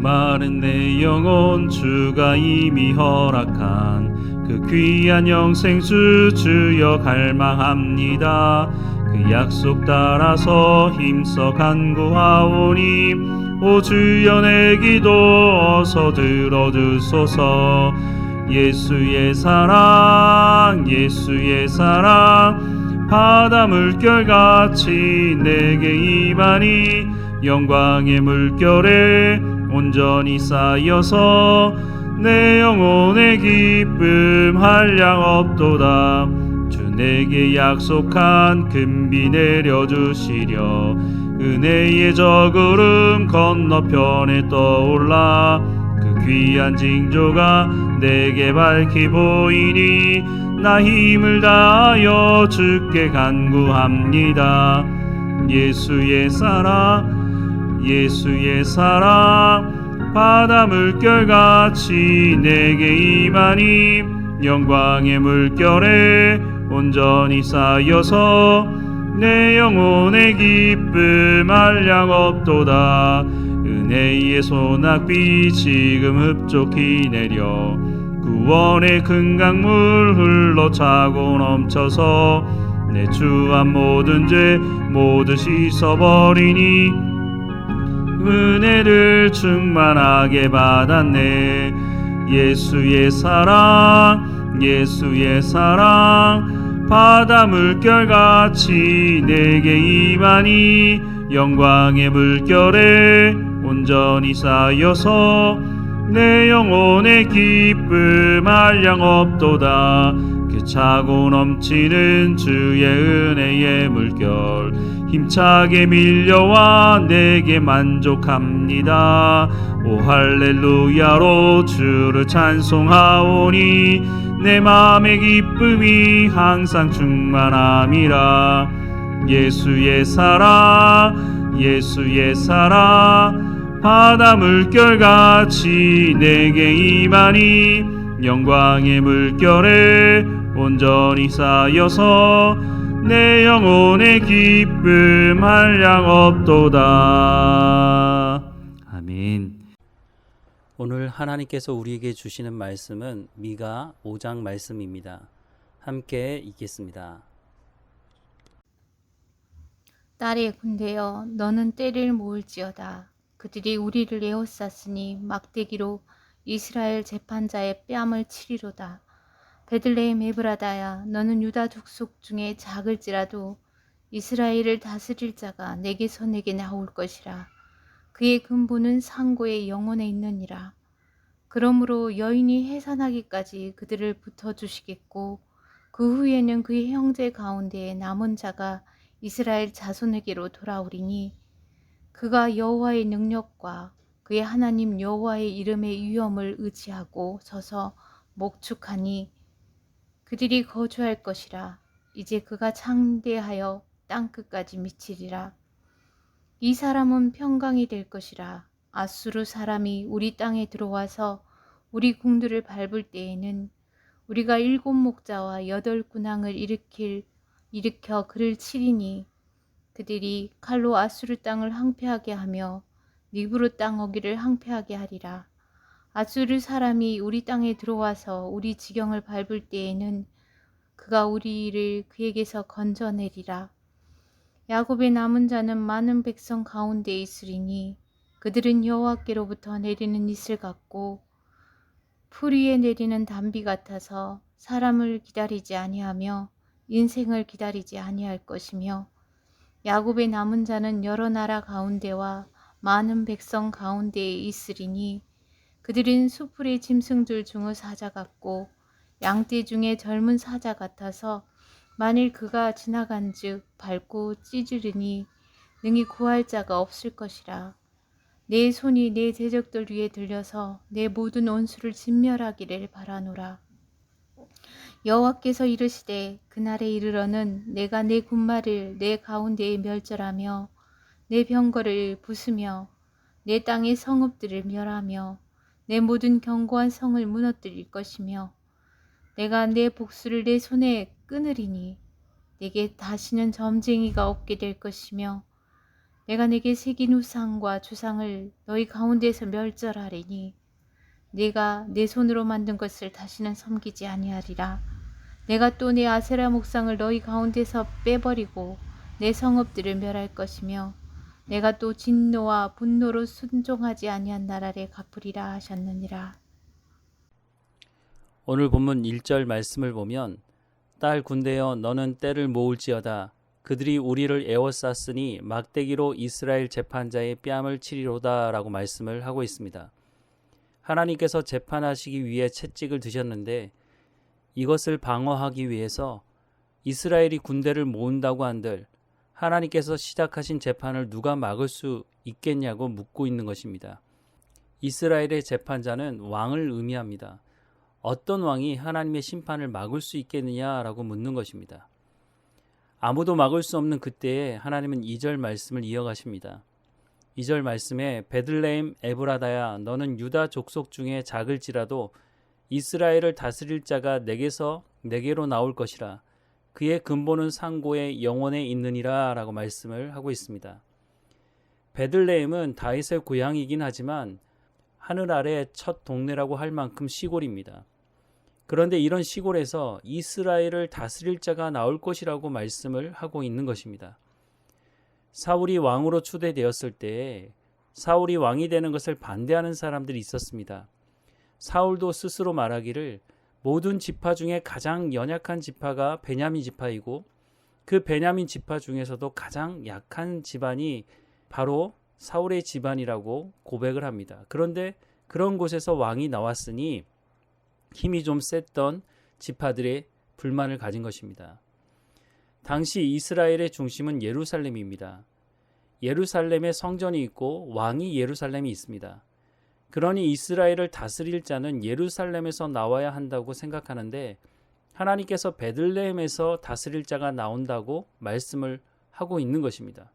마른 내 영혼 주가 이미 허락한 그 귀한 영생수 주여 갈망합니다. 그 약속 따라서 힘써 간구하오니 오 주여 내 기도 어서 들어주소서 예수의 사랑 예수의 사랑 바다 물결같이 내게 임하니 영광의 물결에 온전히 쌓여서 내 영혼의 기쁨 한량 없도다. 주 내게 약속한 금비 내려주시려. 은혜의 저 구름 건너편에 떠올라. 그 귀한 징조가 내게 밝히 보이니 나 힘을 다하여 주께 간구합니다. 예수의 사랑 예수의 사랑 바다 물결같이 내게 임하니 영광의 물결에 온전히 쌓여서 내 영혼의 기쁨 한량 없도다. 은혜의 소낙비 지금 흡족히 내려 구원의 큰 강물 흘러 차고 넘쳐서 내 주한 모든 죄 모두 씻어버리니 은혜를 충만하게 받았네. 예수의 사랑 예수의 사랑 바다 물결같이 내게 임하니 영광의 물결에 온전히 쌓여서 내 영혼의 기쁨 한량 없도다. 그 차고 넘치는 주의 은혜의 물결 힘차게 밀려와 내게 만족합니다. 오 할렐루야로 주를 찬송하오니 내 마음의 기쁨이 항상 충만함이라. 예수의 사랑 예수의 사랑 바다 물결같이 내게 임하니 영광의 물결에 온전히 쌓여서 내 영혼의 기쁨 한량 없도다 아멘 오늘 하나님께서 우리에게 주시는 말씀은 미가 5장 말씀입니다. 함께 읽겠습니다. 딸의 군대여 너는 때를 모을지어다 그들이 우리를 에워쌌으니 막대기로 이스라엘 재판자의 뺨을 치리로다 베들레헴 에브라다야 너는 유다 족속 중에 작을지라도 이스라엘을 다스릴 자가 내게서 내게 나올 것이라. 그의 근본은 상고의 영혼에 있느니라. 그러므로 여인이 해산하기까지 그들을 붙어 주시겠고 그 후에는 그의 형제 가운데 남은 자가 이스라엘 자손에게로 돌아오리니 그가 여호와의 능력과 그의 하나님 여호와의 이름의 위엄을 의지하고 서서 목축하니 그들이 거주할 것이라. 이제 그가 창대하여 땅 끝까지 미치리라. 이 사람은 평강이 될 것이라. 아수르 사람이 우리 땅에 들어와서 우리 궁들을 밟을 때에는 우리가 일곱 목자와 여덟 군왕을 일으킬 일으켜 그를 치리니 그들이 칼로 아수르 땅을 항폐하게 하며 니브루 땅 어기를 항폐하게 하리라. 아수르 사람이 우리 땅에 들어와서 우리 지경을 밟을 때에는 그가 우리를 그에게서 건져내리라. 야곱의 남은 자는 많은 백성 가운데 있으리니 그들은 여호와께로부터 내리는 이슬 같고 풀 위에 내리는 단비 같아서 사람을 기다리지 아니하며 인생을 기다리지 아니할 것이며 야곱의 남은 자는 여러 나라 가운데와 많은 백성 가운데에 있으리니 그들은 수풀의 짐승들 중의 사자 같고 양떼 중에 젊은 사자 같아서 만일 그가 지나간즉 밟고 찢으리니 능히 구할 자가 없을 것이라. 내 손이 내 대적들 위에 들려서 내 모든 원수를 진멸하기를 바라노라. 여호와께서 이르시되 그날에 이르러는 내가 내 군마를 내 가운데에 멸절하며 내 병거를 부수며 내 땅의 성읍들을 멸하며 내 모든 견고한 성을 무너뜨릴 것이며 내가 내 복수를 내 손에 끊으리니 내게 다시는 점쟁이가 없게 될 것이며 내가 내게 새긴 우상과 주상을 너희 가운데서 멸절하리니 내가 내 손으로 만든 것을 다시는 섬기지 아니하리라. 내가 또 내 아세라 목상을 너희 가운데서 빼버리고 내 성읍들을 멸할 것이며 내가 또 진노와 분노로 순종하지 아니한 나라를 갚으리라 하셨느니라 오늘 본문 1절 말씀을 보면 딸 군대여 너는 때를 모을지어다 그들이 우리를 에워쌌으니 막대기로 이스라엘 재판자의 뺨을 치리로다라고 말씀을 하고 있습니다. 하나님께서 재판하시기 위해 채찍을 드셨는데 이것을 방어하기 위해서 이스라엘이 군대를 모은다고 한들 하나님께서 시작하신 재판을 누가 막을 수 있겠냐고 묻고 있는 것입니다. 이스라엘의 재판자는 왕을 의미합니다. 어떤 왕이 하나님의 심판을 막을 수 있겠느냐라고 묻는 것입니다. 아무도 막을 수 없는 그때에 하나님은 2절 말씀을 이어가십니다. 2절 말씀에 베들레헴 에브라다야 너는 유다 족속 중에 작을지라도 이스라엘을 다스릴 자가 내게서 내게로 나올 것이라 그의 근본은 상고의 영원에 있느니라 라고 말씀을 하고 있습니다. 베들레헴은 다윗의 고향이긴 하지만 하늘 아래 첫 동네라고 할 만큼 시골입니다. 그런데 이런 시골에서 이스라엘을 다스릴 자가 나올 것이라고 말씀을 하고 있는 것입니다. 사울이 왕으로 추대되었을 때 사울이 왕이 되는 것을 반대하는 사람들이 있었습니다. 사울도 스스로 말하기를 모든 지파 중에 가장 연약한 지파가 베냐민 지파이고 그 베냐민 지파 중에서도 가장 약한 집안이 바로 사울의 집안이라고 고백을 합니다. 그런데 그런 곳에서 왕이 나왔으니 힘이 좀 셌던 지파들의 불만을 가진 것입니다. 당시 이스라엘의 중심은 예루살렘입니다. 예루살렘에 성전이 있고 왕이 예루살렘이 있습니다. 그러니 이스라엘을 다스릴 자는 예루살렘에서 나와야 한다고 생각하는데 하나님께서 베들레헴에서 다스릴 자가 나온다고 말씀을 하고 있는 것입니다.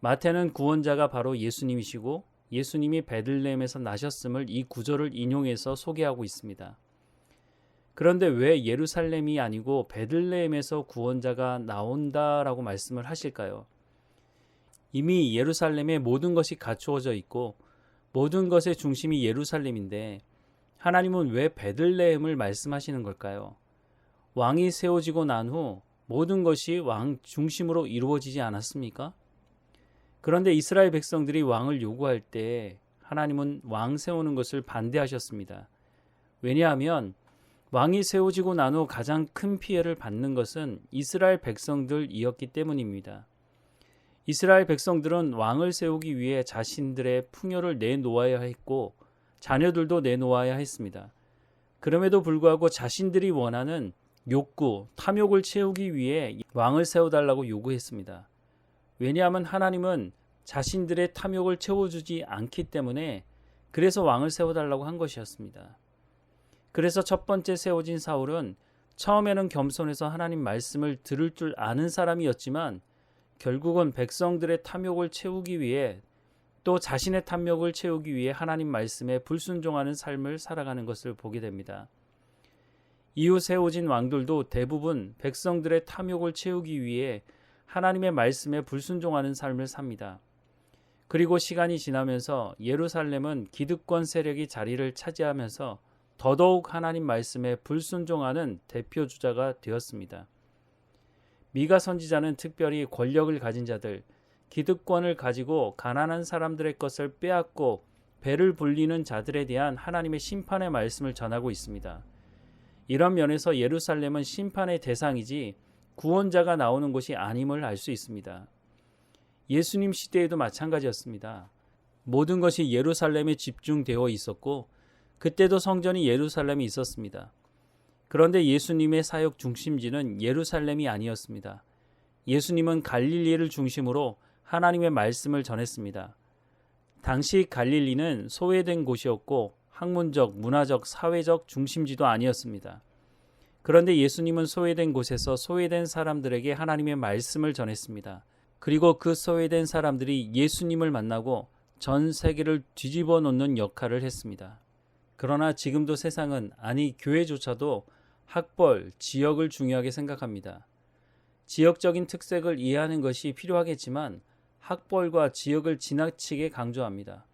마태는 구원자가 바로 예수님이시고 예수님이 베들레헴에서 나셨음을 이 구절을 인용해서 소개하고 있습니다. 그런데 왜 예루살렘이 아니고 베들레헴에서 구원자가 나온다라고 말씀을 하실까요? 이미 예루살렘에 모든 것이 갖추어져 있고 모든 것의 중심이 예루살렘인데 하나님은 왜 베들레헴을 말씀하시는 걸까요? 왕이 세워지고 난 후 모든 것이 왕 중심으로 이루어지지 않았습니까? 그런데 이스라엘 백성들이 왕을 요구할 때 하나님은 왕 세우는 것을 반대하셨습니다. 왜냐하면 왕이 세워지고 난 후 가장 큰 피해를 받는 것은 이스라엘 백성들이었기 때문입니다. 이스라엘 백성들은 왕을 세우기 위해 자신들의 풍요를 내놓아야 했고 자녀들도 내놓아야 했습니다. 그럼에도 불구하고 자신들이 원하는 욕구, 탐욕을 채우기 위해 왕을 세워달라고 요구했습니다. 왜냐하면 하나님은 자신들의 탐욕을 채워주지 않기 때문에 그래서 왕을 세워달라고 한 것이었습니다. 그래서 첫 번째 세워진 사울은 처음에는 겸손해서 하나님 말씀을 들을 줄 아는 사람이었지만 결국은 백성들의 탐욕을 채우기 위해 또 자신의 탐욕을 채우기 위해 하나님 말씀에 불순종하는 삶을 살아가는 것을 보게 됩니다. 이후 세워진 왕들도 대부분 백성들의 탐욕을 채우기 위해 하나님의 말씀에 불순종하는 삶을 삽니다. 그리고 시간이 지나면서 예루살렘은 기득권 세력이 자리를 차지하면서 더더욱 하나님 말씀에 불순종하는 대표 주자가 되었습니다. 미가 선지자는 특별히 권력을 가진 자들, 기득권을 가지고 가난한 사람들의 것을 빼앗고 배를 불리는 자들에 대한 하나님의 심판의 말씀을 전하고 있습니다. 이런 면에서 예루살렘은 심판의 대상이지 구원자가 나오는 곳이 아님을 알 수 있습니다. 예수님 시대에도 마찬가지였습니다. 모든 것이 예루살렘에 집중되어 있었고 그때도 성전이 예루살렘에 있었습니다. 그런데 예수님의 사역 중심지는 예루살렘이 아니었습니다. 예수님은 갈릴리를 중심으로 하나님의 말씀을 전했습니다. 당시 갈릴리는 소외된 곳이었고 학문적, 문화적, 사회적 중심지도 아니었습니다. 그런데 예수님은 소외된 곳에서 소외된 사람들에게 하나님의 말씀을 전했습니다. 그리고 그 소외된 사람들이 예수님을 만나고 전 세계를 뒤집어 놓는 역할을 했습니다. 그러나 지금도 세상은 아니 교회조차도 학벌, 지역을 중요하게 생각합니다. 지역적인 특색을 이해하는 것이 필요하겠지만 학벌과 지역을 지나치게 강조합니다.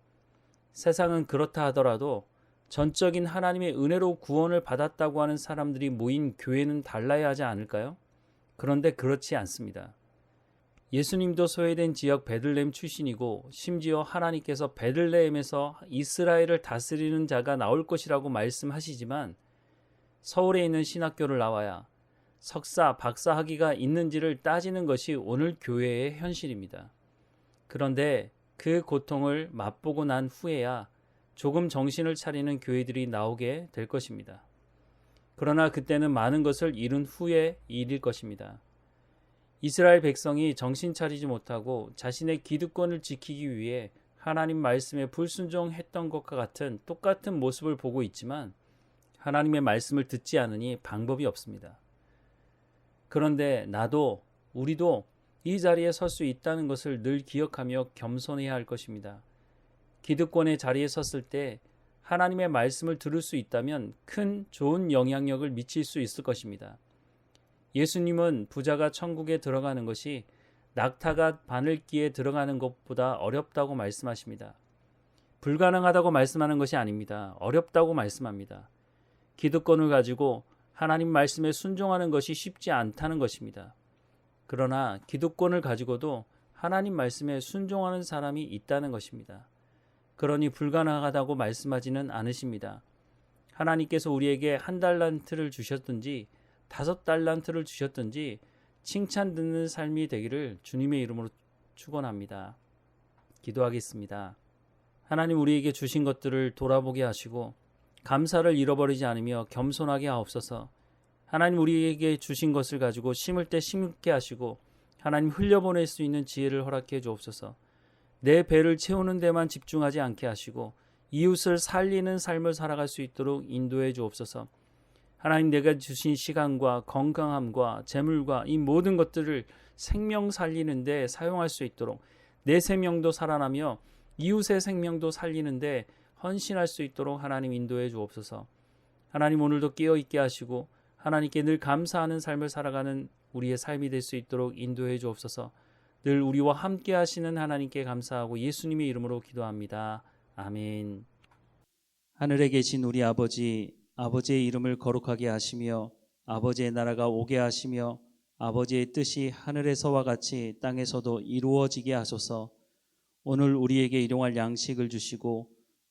세상은 그렇다 하더라도 전적인 하나님의 은혜로 구원을 받았다고 하는 사람들이 모인 교회는 달라야 하지 않을까요? 그런데 그렇지 않습니다. 예수님도 소외된 지역 베들레헴 출신이고 심지어 하나님께서 베들레헴에서 이스라엘을 다스리는 자가 나올 것이라고 말씀하시지만 서울에 있는 신학교를 나와야 석사, 박사 학위가 있는지를 따지는 것이 오늘 교회의 현실입니다. 그런데 그 고통을 맛보고 난 후에야 조금 정신을 차리는 교회들이 나오게 될 것입니다. 그러나 그때는 많은 것을 잃은 후의 일일 것입니다. 이스라엘 백성이 정신 차리지 못하고 자신의 기득권을 지키기 위해 하나님 말씀에 불순종했던 것과 같은 똑같은 모습을 보고 있지만 하나님의 말씀을 듣지 않으니 방법이 없습니다. 그런데 나도 우리도 이 자리에 설 수 있다는 것을 늘 기억하며 겸손해야 할 것입니다. 기득권의 자리에 섰을 때 하나님의 말씀을 들을 수 있다면 큰 좋은 영향력을 미칠 수 있을 것입니다. 예수님은 부자가 천국에 들어가는 것이 낙타가 바늘기에 들어가는 것보다 어렵다고 말씀하십니다. 불가능하다고 말씀하는 것이 아닙니다. 어렵다고 말씀합니다. 기득권을 가지고 하나님 말씀에 순종하는 것이 쉽지 않다는 것입니다. 그러나 기득권을 가지고도 하나님 말씀에 순종하는 사람이 있다는 것입니다. 그러니 불가능하다고 말씀하지는 않으십니다. 하나님께서 우리에게 한 달란트를 주셨든지 다섯 달란트를 주셨든지 칭찬 듣는 삶이 되기를 주님의 이름으로 축원합니다. 기도하겠습니다. 하나님 우리에게 주신 것들을 돌아보게 하시고 감사를 잃어버리지 않으며 겸손하게 하옵소서. 하나님 우리에게 주신 것을 가지고 심을 때 심게 하시고 하나님 흘려보낼 수 있는 지혜를 허락해 주옵소서. 내 배를 채우는 데만 집중하지 않게 하시고 이웃을 살리는 삶을 살아갈 수 있도록 인도해 주옵소서. 하나님 내가 주신 시간과 건강함과 재물과 이 모든 것들을 생명 살리는데 사용할 수 있도록 내 생명도 살아나며 이웃의 생명도 살리는데 헌신할 수 있도록 하나님 인도해 주옵소서. 하나님 오늘도 깨어 있게 하시고 하나님께 늘 감사하는 삶을 살아가는 우리의 삶이 될 수 있도록 인도해 주옵소서. 늘 우리와 함께 하시는 하나님께 감사하고 예수님의 이름으로 기도합니다. 아멘. 하늘에 계신 우리 아버지 아버지의 이름을 거룩하게 하시며 아버지의 나라가 오게 하시며 아버지의 뜻이 하늘에서와 같이 땅에서도 이루어지게 하소서. 오늘 우리에게 일용할 양식을 주시고